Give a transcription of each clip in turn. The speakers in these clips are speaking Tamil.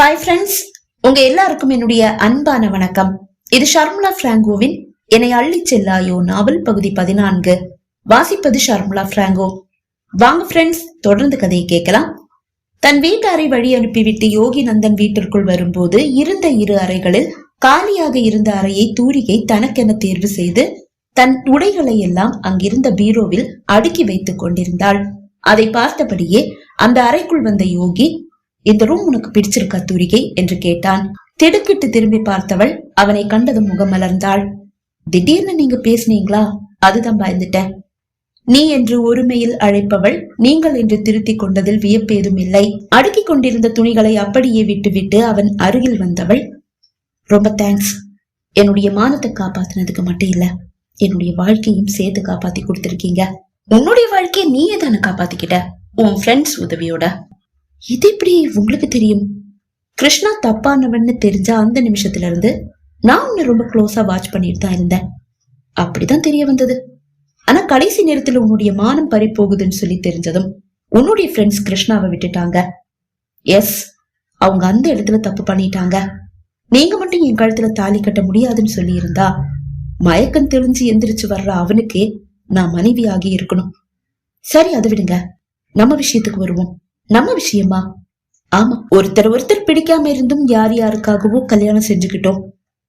ஹாய் ஃப்ரெண்ட்ஸ் உங்க எல்லாருக்கும் என்னுடைய அன்பான வணக்கம். இது ஷர்முலா பிராங்கோவின் என்னை அள்ளி செல்லாயோ நாவல் பகுதி பதினான்கு. வாசிப்பது ஷர்முலா பிராங்கோ. வாங்க ஃப்ரெண்ட்ஸ் தொடர்ந்து கதையை கேட்கலாம். தன் வீட்டாரை வழி அனுப்பிவிட்டு யோகி நந்தன் வீட்டிற்குள் வரும்போது இருந்த இரு அறைகளில் காலியாக இருந்த அறையை தூரிகை தனக்கென தேர்வு செய்து தன் உடைகளை எல்லாம் அங்கிருந்த பீரோவில் அடுக்கி வைத்துக் கொண்டிருந்தாள். அதை பார்த்தபடியே அந்த அறைக்குள் வந்த யோகி இந்த ரூம் உனக்கு பிடிச்சிருக்கா தூரிகை? என்று கேட்டான். திடுக்கிட்டு திரும்பி பார்த்தவள் அவனை கண்டதும் முகமலர்ந்தாள். திடீர்னு நீங்க பேசுனீங்களா? அதுதான் பயந்துட்டேன். நீ என்று ஒருமையில் அழைப்பவள் நீங்கள் என்று திருத்திக் கொண்டதில் வியப்பேதும் இல்லை. அடுக்கிக் கொண்டிருந்த துணிகளை அப்படியே விட்டுவிட்டு அவன் அருகில் வந்தவள் ரொம்ப தேங்க்ஸ் என்னுடைய மானத்தை காப்பாத்தினதுக்கு மட்டும் இல்ல என்னுடைய வாழ்க்கையும் சேர்த்து காப்பாத்தி கொடுத்திருக்கீங்க. உன்னுடைய வாழ்க்கையை நீயே தானே காப்பாத்திக்கிட்ட? உன் ஃப்ரெண்ட்ஸ் உதவியோட. இது எப்படி உங்களுக்கு தெரியும்? கிருஷ்ணா தப்பானவன்னு தெரிஞ்ச அந்த நிமிஷத்துல இருந்து நான் உன்னை ரொம்ப க்ளோஸா வாட்ச் பண்ணிட்டு தான் இருந்தேன். அப்படிதான் தெரிய வந்தது. ஆனா கடைசி நேரத்துல உன்னுடைய மானம் பறி போகுதுன்னு சொல்லி தெரிஞ்சதும் உன்னுடைய ஃப்ரெண்ட்ஸ் கிருஷ்ணாவை விட்டுட்டாங்க. எஸ் அவங்க அந்த இடத்துல தப்பு பண்ணிட்டாங்க. நீங்க மட்டும் என் கழுத்துல தாலி கட்ட முடியாதுன்னு சொல்லி இருந்தா மயக்கம் தெளிஞ்சு எந்திரிச்சு வர்ற அவனுக்கே நான் மனைவியாகி இருக்கணும். சரி அதை விடுங்க. நம்ம விஷயத்துக்கு வருவோம். நம்ம விஷயமா? ஆமா ஒருத்தர் ஒருத்தர் பிடிக்காம இருந்தும் யார் யாருக்காகவோ கல்யாணம் செஞ்சுக்கிட்டோம்.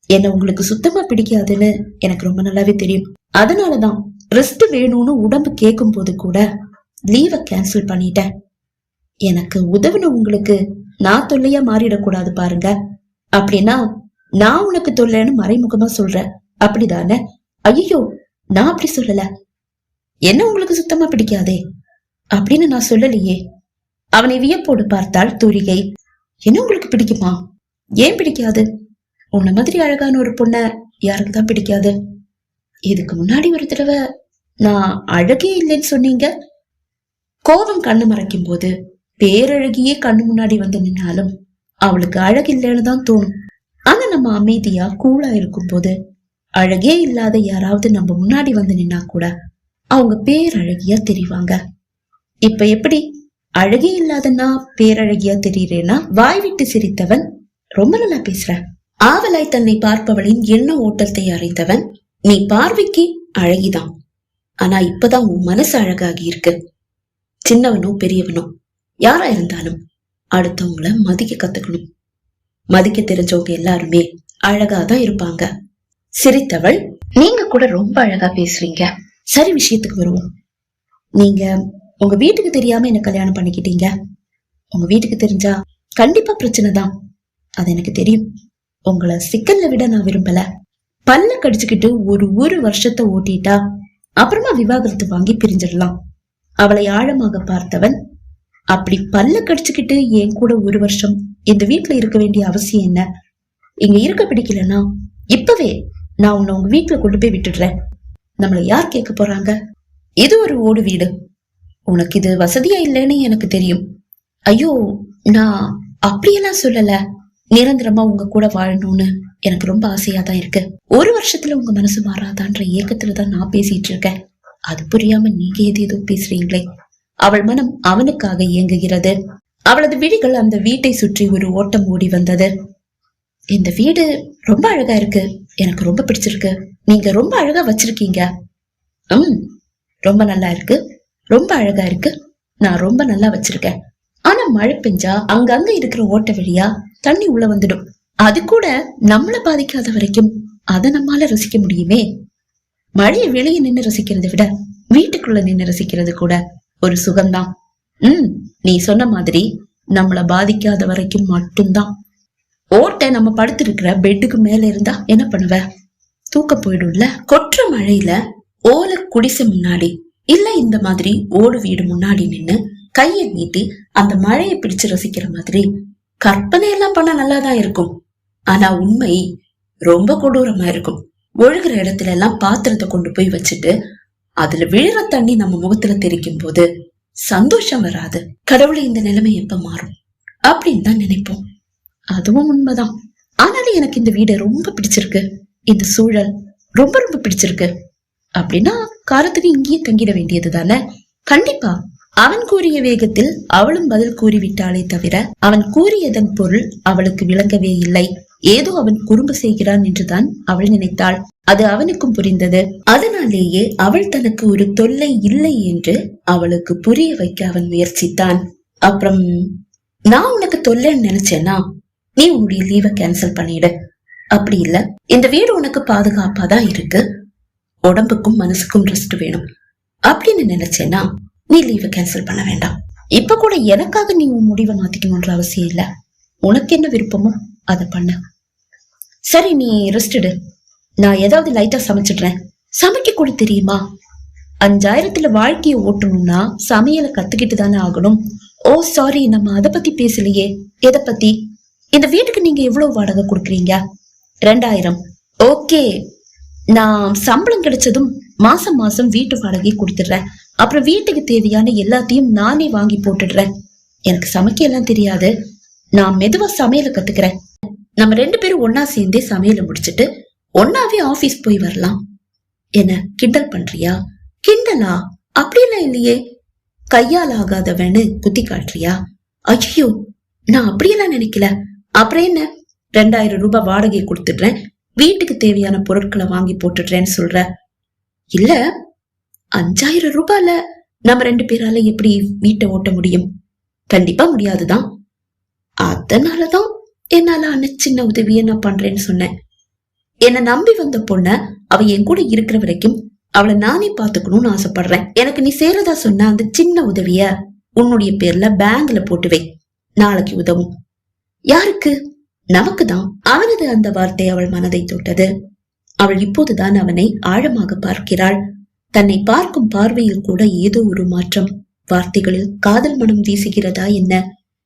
என்ன உங்களுக்கு சுத்தமா பிடிக்காதுன்னு எனக்கு ரொம்ப நல்லாவே தெரியும். அதனாலதான் ரெஸ்ட் வேணும்னு உடம்பு கேட்கும் போது கூட லீவை கேன்சல் பண்ணிட்டேன். எனக்கு உதவின உங்களுக்கு நான் தொல்லையா மாறிடக்கூடாது பாருங்க. அப்படின்னா நான் உனக்கு தொல்லைன்னு மறைமுகமா சொல்றேன். அப்படிதானே? ஐயோ நான் அப்படி சொல்லல. என்ன உங்களுக்கு சுத்தமா பிடிக்காதே? அப்படின்னு நான் சொல்லலையே. அவனை வியப்போடு பார்த்தாள் தூரிகை என்ன உங்களுக்கு பிடிக்குமா? ஏன் பிடிக்காது? உன்ன மாதிரி அழகான ஒரு பொண்ண யாருக்கு தான் பிடிக்காது. இதுக்கு முன்னாடி ஒரு தடவை நான் அழகே இல்லைன்னு சொன்னீங்க? கோபம் கண்ணு மறைக்கும் போது பேரழகியே கண்ணு முன்னாடி வந்து நின்னாலும் அவளுக்கு அழகு இல்லைன்னு தான் தோணும். ஆனா நம்ம அமைதியா கூலா இருக்கும் போது அழகே இல்லாத யாராவது நம்ம முன்னாடி வந்து நின்னா கூட அவங்க பேரழகியா தெரிவாங்க. இப்ப எப்படி? அழகே இல்லாத நான் பேரழகியா தெரியுறேனா? வாய் விட்டு சிரித்தவன் ரொம்ப நல்லா பேசுற. ஆவலாய் தன்னை பார்ப்பவளின் எண்ண ஓட்டத்தை அறைந்தவன் நீ பார்வைக்கு அழகிதான். ஆனா இப்பதான் உன் மனசு அழகாகி இருக்கு. சின்னவனோ பெரியவனோ யாரா இருந்தாலும் அடுத்தவங்கள மதிக்க கத்துக்கணும். மதிக்க தெரிஞ்சவங்க எல்லாருமே அழகாதான் இருப்பாங்க. சிரித்தவள் நீங்க கூட ரொம்ப அழகா பேசுறீங்க. சரி விஷயத்துக்கு வருவோம். நீங்க உங்க வீட்டுக்கு தெரியாம என்ன கல்யாணம் பண்ணிக்கிட்டீங்க? உங்க வீட்டுக்கு தெரிஞ்சா கண்டிப்பா பிரச்சனை தான். அது எனக்கு தெரியும். உங்களை சிக்கல்ல விட நான் விரும்பல. பல்ல கடிச்சுக்கிட்டு ஒரு ஒரு வருஷத்தை ஓட்டிட்டா அப்புறமா விவாகரத்து வாங்கி பிரிஞ்சிடலாம். அவளை ஆழமாக பார்த்தவன் அப்படி பல்ல கடிச்சுக்கிட்டு என் கூட ஒரு வருஷம் இந்த வீட்டுல இருக்க வேண்டிய அவசியம் என்ன? இங்க இருக்க பிடிக்கலன்னா இப்பவே நான் உன்னை உங்க வீட்டுல கொண்டு போய் விட்டுடுறேன். நம்மள யார் கேட்க போறாங்க? இது ஒரு ஓடு வீடு. உனக்கு இது வசதியா இல்லைன்னு எனக்கு தெரியும். ஐயோ நான் அப்படியெல்லாம் சொல்லல. நிரந்தரமா உங்க கூட வாழணும்னு எனக்கு ரொம்ப ஆசையா தான் இருக்கு. ஒரு வருஷத்துல உங்க மனசு மாறாதான்ற ஏக்கத்துல தான் நான் பேசிட்டு இருக்கேன். அது புரியாம நீங்க எது ஏதோ பேசுறீங்களே? அவள் மனம் அவனுக்காக இயங்குகிறது. அவளது விழிகள் அந்த வீட்டை சுற்றி ஒரு ஓட்டம் ஓடி வந்தது. இந்த வீடு ரொம்ப அழகா இருக்கு. எனக்கு ரொம்ப பிடிச்சிருக்கு. நீங்க ரொம்ப அழகா வச்சிருக்கீங்க. ம் ரொம்ப நல்லா இருக்கு. ரொம்ப அழகா இருக்கு. நான் ரொம்ப நல்லா வச்சிருக்கேன். ஆனா மழை பெஞ்சா அங்கங்க இருக்கிற ஓட்ட வழியா தண்ணி உள்ள வந்துடும். அது கூட நம்மள பாதிக்காத வரைக்கும் அதை நம்மால ரசிக்க முடியுமே? மழையை வெளியே நின்னு ரசிக்கிறதை விட வீட்டுக்குள்ள நின்னு ரசிக்கிறது கூட ஒரு சுகம்தான். உம் நீ சொன்ன மாதிரி நம்மள பாதிக்காத வரைக்கும் மட்டும்தான். ஓட்டை நம்ம படுத்திருக்கிற பெட்டுக்கு மேல இருந்தா என்ன பண்ணுவ? தூக்க போயிடும்ல? கொற்ற மழையில ஓலை குடிசை முன்னாடி இல்ல இந்த மாதிரி ஓடு வீடு முன்னாடி நின்னு கையை நீட்டி அந்த மழையை பிடிச்சு ரசிக்கிற மாதிரி கற்பனை எல்லாம் பண்ண நல்லாதான் இருக்கும். ஆனா உண்மை ரொம்ப கொடூரமா இருக்கும். ஒழுகுற இடத்துல எல்லாம் பாத்திரத்தை கொண்டு போய் வச்சுட்டு அதுல விழுற தண்ணி நம்ம முகத்துல தெரிக்கும் போது சந்தோஷம் வராது. கடவுளை இந்த நிலைமை எப்ப மாறும்? அப்படின்னு தான் நினைப்போம். அதுவும் உண்மைதான். ஆனாலும் எனக்கு இந்த வீடு ரொம்ப பிடிச்சிருக்கு. இந்த சூழல் ரொம்ப ரொம்ப பிடிச்சிருக்கு. அப்படின்னா காலத்துக்கு இங்கேயே தங்கிட வேண்டியது தானே கண்டிப்பா. அவன் கூறிய வேகத்தில் அவளும் பதில் கூறிவிட்டாளே தவிர அவன் கூறியதன் பொருள் அவளுக்கு விளங்கவே இல்லை. ஏதோ அவன் குறும்பு செய்கிறான் என்றுதான் அவள் நினைத்தாள். அது அவனுக்கும் புரிந்தது. அதனாலேயே அவள் தனக்கு ஒரு தொல்லை இல்லை என்று அவளுக்கு புரிய வைக்க அவன் முயற்சித்தான். அப்புறம் நான் உனக்கு தொல்லைன்னு நினைச்சேனா? நீ உன்னுடைய லீவை கேன்சல் பண்ணிடு. அப்படி இல்ல. இந்த வீடு உனக்கு பாதுகாப்பா தான் இருக்கு. உடம்புக்கும் மனசுக்கும் ரெஸ்ட் வேணும். அப்படின்னு நினைச்சேன்னா நீ லீவை கேன்சல் பண்ண வேண்டாம். இப்ப கூட எனக்காக நீ உன் முடிவை மாத்திக்கணும்ன்ற அவசியம் இல்ல. உனக்கு என்ன விருப்பமோ அதை பண்ண. சரி நீ ரெஸ்ட் எடு. நான் ஏதாவது லைட்டா சமைச்சிடுறேன். சமைக்க கூட தெரியுமா? அஞ்சாயிரத்துல வாழ்க்கையை ஓட்டணும்னா சமையலை கத்துக்கிட்டு தானே ஆகணும். ஓ சாரி நம்ம அத பத்தி பேசலையே. எதை பத்தி? இந்த வீட்டுக்கு நீங்க எவ்வளவு வாடகை கொடுக்குறீங்க? ரெண்டாயிரம். ஓகே. நான் சம்பளம் கிடைச்சதும் மாசம் மாசம் வீட்டு வாடகை கொடுத்துடுறேன். அப்புறம் வீட்டுக்கு தேவையான எல்லாத்தையும் நானே வாங்கி போட்டுடுறேன். எனக்கு சமைக்க எல்லாம் தெரியாது. நான் மெதுவா சமையலை கத்துக்கிறேன். நம்ம ரெண்டு பேரும் ஒன்னா சேர்ந்தே சமையலை முடிச்சிட்டு ஒன்னாவே ஆபீஸ் போய் வரலாம். என்ன கிண்டல் பண்றியா? கிண்டலா? அப்படிலாம் இல்லையே. கையால் ஆகாதவன்னு குத்தி காட்டுறியா? ஐயோ நான் அப்படியெல்லாம் நினைக்கல. அப்புறம் என்ன? ரெண்டாயிரம் ரூபாய் வாடகை கொடுத்துடுறேன். வீட்டுக்கு தேவையான பொருட்களை வாங்கி போட்டுடுறேன்னு சொல்ற. இல்ல அஞ்சாயிரம் ரூபாயில நம்ம ரெண்டு பேரால எப்படி வீட்டை ஓட்ட முடியும்? கண்டிப்பா முடியாதுதான். அதனாலதான் என்னால அண்ண சின்ன உதவியை நான் பண்றேன்னு சொன்னேன். என்னை நம்பி வந்த பொண்ண அவ என் கூட இருக்கிற வரைக்கும் அவளை நானே பாத்துக்கணும்னு ஆசைப்படுறேன். எனக்கு நீ சேரதா சொன்ன அந்த சின்ன உதவிய உன்னுடைய பேர்ல பேங்க்ல போட்டு வை நாளைக்கு உதவும். யாருக்கு? நமக்குதான் அவனது அந்த வார்த்தை அவள் மனதை தொட்டது. அவள் இப்போதுதான் அவனை ஆழமாக பார்க்கிறாள். தன்னை பார்க்கும் பார்வையில் கூட ஏதோ ஒரு மாற்றம். வார்த்தைகளில் காதல் மனம் வீசுகிறதா என்ன?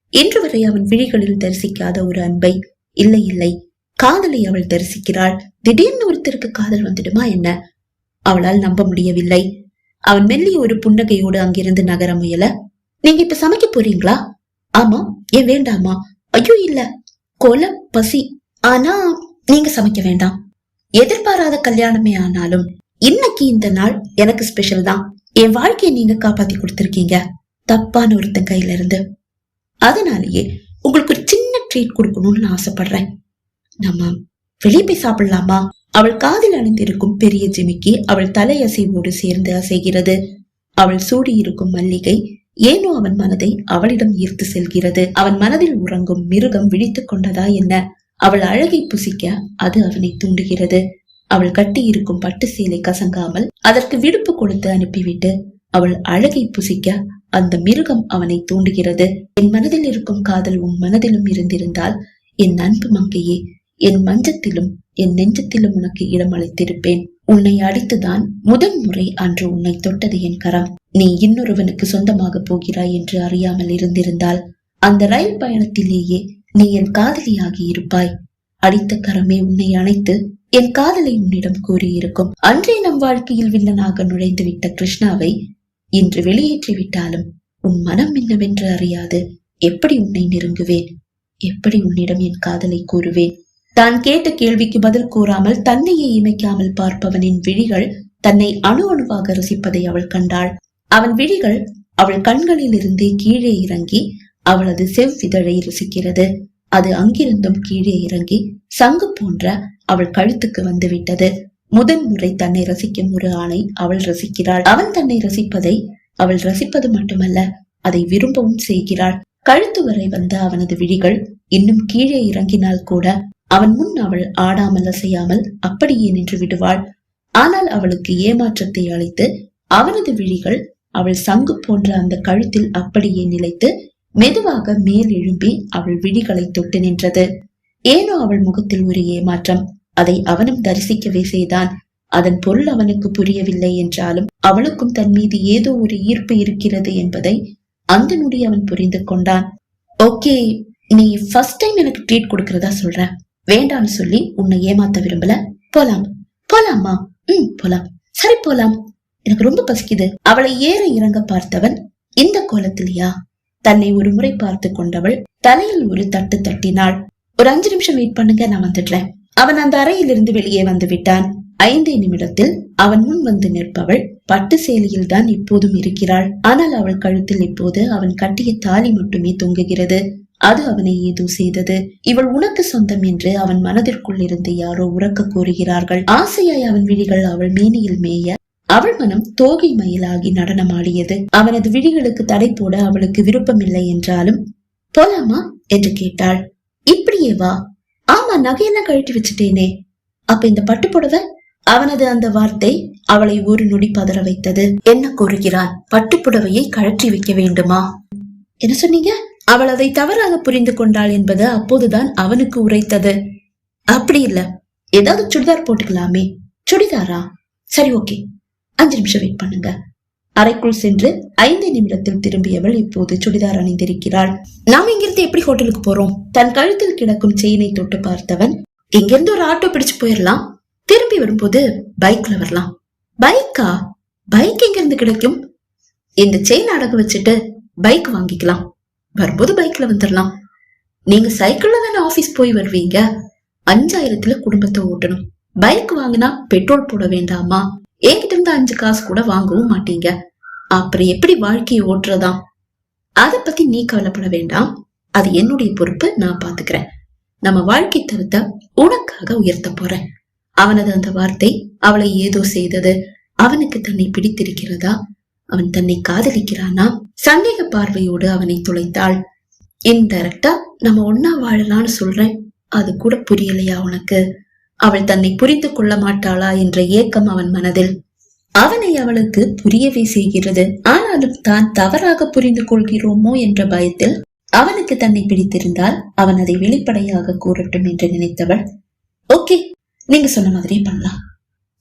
இன்று வரை அவன் விழிகளில் தரிசிக்காத ஒரு அன்பை. இல்லை இல்லை. காதலை அவள் தரிசிக்கிறாள். திடீர்னு ஒருத்தருக்கு காதல் வந்துடுமா என்ன? அவளால் நம்ப முடியவில்லை. அவன் மெல்லிய ஒரு புன்னகையோடு அங்கிருந்து நகர முயல. நீங்க இப்ப சமைக்க போறீங்களா? ஆமா ஏன் வேண்டாமா? ஐயோ இல்ல. கொலை பசி. ஆனா நீங்க சமைக்க வேண்டாம். எதிர்பாராத கல்யாணமே ஆனாலும் இன்னைக்கு இந்த நாள் எனக்கு ஸ்பெஷல் தான். என் வாழ்க்கையை நீங்க காப்பாத்தி கொடுத்திருக்கீங்க. தப்பான ஒருத்தன் கையில இருந்து அதனாலேயே உங்களுக்கு ஒரு சின்ன ட்ரீட் கொடுக்கணும்னு நான் ஆசைப்படுறேன். நம்ம வெளியே போய் சாப்பிடலாமா? அவள் காதில் அணிந்திருக்கும் பெரிய ஜிமிக்கி அவள் தலையசைவோடு சேர்ந்து அசைகிறது. அவள் சூடியிருக்கும் மல்லிகை ஏனோ அவன் மனதை அவளிடம் ஈர்த்து செல்கிறது. அவன் மனதில் உறங்கும் மிருகம் விழித்துக் கொண்டதா என்ன? அவள் அழகை புசிக்க அது அவனை தூண்டுகிறது. அவள் கட்டியிருக்கும் பட்டு சேலை கசங்காமல் அதற்கு விடுப்பு கொடுத்து அனுப்பிவிட்டு அவள் அழகை புசிக்க அந்த மிருகம் அவனை தூண்டுகிறது. என் மனதில் இருக்கும் காதல் உன் மனதிலும் இருந்திருந்தால் என் அன்பு மங்கையே என் மஞ்சத்திலும் என் நெஞ்சத்திலும் உனக்கு இடம் அளித்திருப்பேன் உன்னை அடித்துதான் முதன் முறை அன்று உன்னை தொட்டது என் கரம். நீ இன்னொருவனுக்கு சொந்தமாக போகிறாய் என்று அறியாமல் இருந்திருந்தால் அந்த ரயில் பயணத்திலேயே நீ என் காதலியாகி இருப்பாய். அடித்த கரமே உன்னை அணைத்து என் காதலை உன்னிடம் கூறியிருக்கும். அன்றே நம் வாழ்க்கையில் வில்லனாக நுழைந்து விட்ட கிருஷ்ணாவை இன்று வெளியேற்றி விட்டாலும் உன் மனம் என்னவென்று அறியாது. எப்படி உன்னை நெருங்குவேன்? எப்படி உன்னிடம் என் காதலை கூறுவேன்? தான் கேட்ட கேள்விக்கு பதில் கூறாமல் தன்னையே இமைக்காமல் பார்ப்பவனின் விழிகள் தன்னை அணு அணுவாக ரசிப்பதை அவள் கண்டாள். அவன் விழிகள் அவள் கண்களிலிருந்தே கீழே இறங்கி அவளது செவ்விதழை ரசிக்கிறது. அது அங்கிருந்தும் கீழே இறங்கி சங்கு போன்ற அவள் கழுத்துக்கு வந்துவிட்டது. முதன் முறை தன்னை ரசிக்கும் ஒரு ஆணை அவள் ரசிக்கிறாள். அவன் தன்னை ரசிப்பதை அவள் ரசிப்பது மட்டுமல்ல அதை விரும்பவும் செய்கிறாள். கழுத்து வரை வந்த அவனது விழிகள் இன்னும் கீழே இறங்கினால் கூட அவன் முன் அவள் ஆடாமல் அசையாமல் அப்படியே நின்று விடுவாள். ஆனால் அவளுக்கு ஏமாற்றத்தை அளித்து அவனது விழிகள் அவள் சங்கு போன்ற அந்த கழுத்தில் அப்படியே நிலைத்து மெதுவாக மேல் எழும்பி அவள் விழிகளை தொட்டு நின்றது. ஏனோ அவள் முகத்தில் ஒரு ஏமாற்றம். அதை அவனும் தரிசிக்கவே செய்தான். அதன் பொருள் அவனுக்கு புரியவில்லை என்றாலும் அவளுக்கும் தன் மீது ஏதோ ஒரு ஈர்ப்பு இருக்கிறது என்பதை அந்த நொடி அவன் புரிந்து கொண்டான். ஓகே நீ ஃபர்ஸ்ட் டைம் எனக்கு ட்ரீட் கொடுக்கறதா சொல்ற வேண்டாம்னு சொல்லி உன்னை ஏமாத்த விரும்பல. போலாம் போலாமா ம் போலாம். சரி போலாம். எனக்கு ரொம்ப பசிக்குது. அவளை ஏற இறங்க பார்த்தவன் இந்த கோலத்திலையா தன்னை ஒரு முறை பார்த்து கொண்டவள் தலையில் ஒரு தட்டு தட்டினாள். ஒரு அஞ்சு நிமிஷம் வெயிட் பண்ணுங்க நான் வந்துடுறேன். அவன் அந்த அறையிலிருந்து வெளியே வந்து விட்டான். ஐந்தே நிமிடத்தில் அவன் முன் வந்து நிற்பவள் பட்டு சேலையில் தான் இப்போதும் இருக்கிறாள். ஆனால் அவள் கழுத்தில் இப்போது அவன் கட்டிய தாலி மட்டுமே தொங்குகிறது. அது அவனை ஏதோ செய்தது. இவள் உனக்கு சொந்தம் என்று அவன் மனதிற்குள் இருந்து யாரோ உறக்க கூறுகிறார்கள். ஆசையாய் அவன் விழிகள் அவள் மேனியில் மேய அவள் மனம் தோகை மயிலாகி நடனமாடியது. அவனது விழிகளுக்கு தடை போட அவளுக்கு விருப்பமில்லை என்றாலும் போலாமா? என்று கேட்டாள். இப்படியே வா. ஆமா நகையெல்லாம் கழட்டி வச்சுட்டேனே. அப்ப இந்த பட்டு புடவை? அவனது அந்த வார்த்தை அவளை ஒரு நொடி பதற வைத்தது. என்ன கூறுகிறான் பட்டு புடவையை கழற்றி வைக்க வேண்டுமா? என்ன சொன்னீங்க? அவள் அதை தவறாக புரிந்து கொண்டாள் என்பது அப்போதுதான் அவனுக்கு உரைத்தது. அப்படி இல்ல. ஏதாவது சுடிதார் போட்டுக்கலாமே. சுடிதாரா? சரி ஓகே. அஞ்சு நிமிஷம் வெயிட் பண்ணுங்க. அறைக்குள் சென்று ஐந்து நிமிடத்தில் திரும்பியவள் இப்போது சுடிதார் அணிந்திருக்கிறாள். நாம் இங்கிருந்து எப்படி ஹோட்டலுக்கு போறோம்? தன் கழுத்தில் கிடக்கும் செயினை தொட்டு பார்த்தவன் இங்கிருந்து ஒரு ஆட்டோ பிடிச்சு போயிடலாம் திரும்பி வரும்போது பைக்ல வரலாம். பைக்கா பைக் எங்க இருந்து கிடைக்கும்? இந்த செயின் அடகு வச்சுட்டு பைக் வாங்கிக்கலாம். வரும்போது பைக்ல வந்துடலாம் நீங்க சைக்கிள்ல தானே ஆபீஸ் போய் வருவீங்க? அஞ்சாயிரத்துல குடும்பத்தை ஓட்டணும். பைக் வாங்கினா பெட்ரோல் போட வேண்டாமா? என்கிட்ட இருந்து அஞ்சு காசு கூட வாங்கவும் மாட்டீங்க. அப்புறம் எப்படி வாழ்க்கையை ஓட்டுறதாம்? அதை பத்தி நீ கவலைப்பட வேண்டாம். அது என்னுடைய பொறுப்பு நான் பாத்துக்கிறேன். நம்ம வாழ்க்கை தரத்தை உனக்காக உயர்த்த போறேன். அவனது அந்த வார்த்தை அவளை ஏதோ செய்தது. அவனுக்கு தன்னை பிடித்திருக்கிறதா? அவன் தன்னை காதலிக்கிறானா? சந்தேக பார்வையோடு அவனை துளைத்தாள். இன்டைரக்டா நம்ம ஒன்னா வாழலாம்னு சொல்றேன். அது கூட புரியலையா உனக்கு? அவள் தன்னை புரிந்து கொள்ள மாட்டாளா என்ற ஏக்கம் அவன் மனதில். அவனை அவளுக்கு புரியவே செய்கிறது. ஆனாலும் தான் தவறாக புரிந்து கொள்கிறோமோ என்ற பயத்தில் அவனுக்கு தன்னை பிடித்திருந்தால் அவன் அதை வெளிப்படையாக கூறட்டும் என்று நினைத்தவள் ஓகே நீங்க சொன்ன மாதிரி பண்ணலாம்.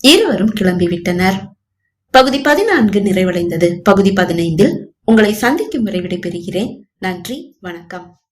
இருவரும் கிளம்பி விட்டனர் பகுதி பதினான்கு நிறைவடைந்தது. பகுதி பதினைந்தில் உங்களை சந்திக்கும் வரை விடைபெறுகிறேன். நன்றி வணக்கம்.